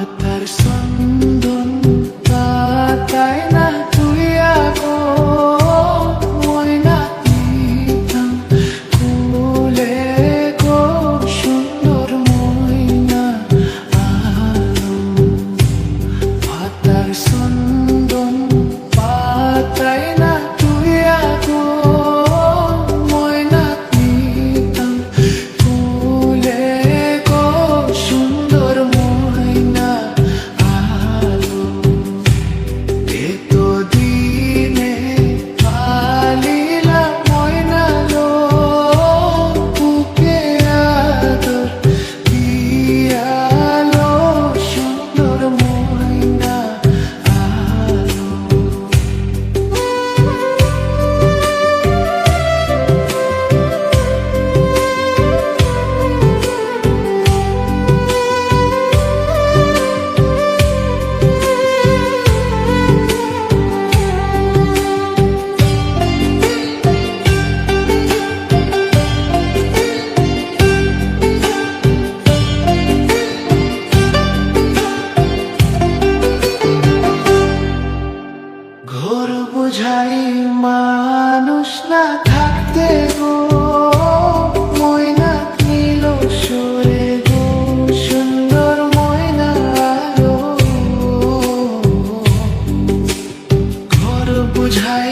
at that is so বুঝায়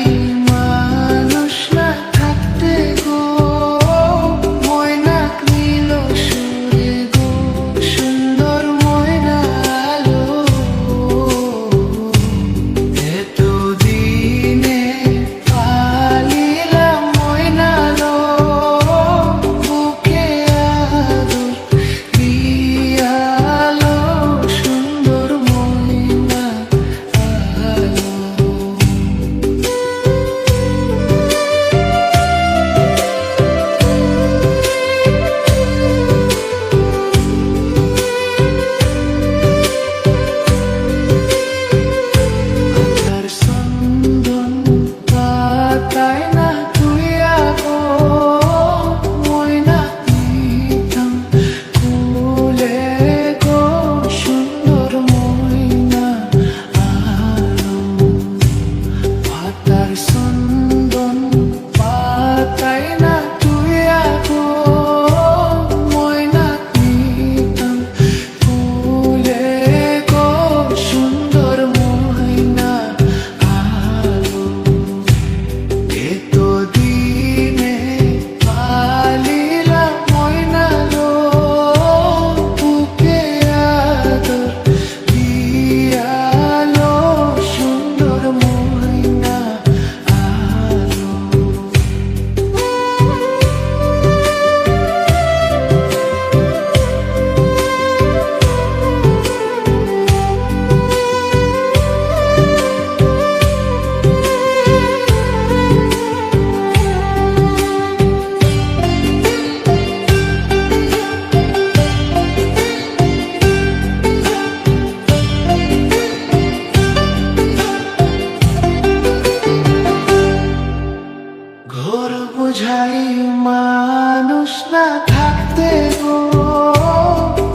বোঝাই মানুষ না থাকতে গো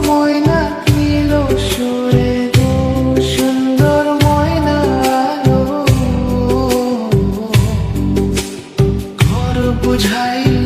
ময়না সুন্দর ময়না বোঝাই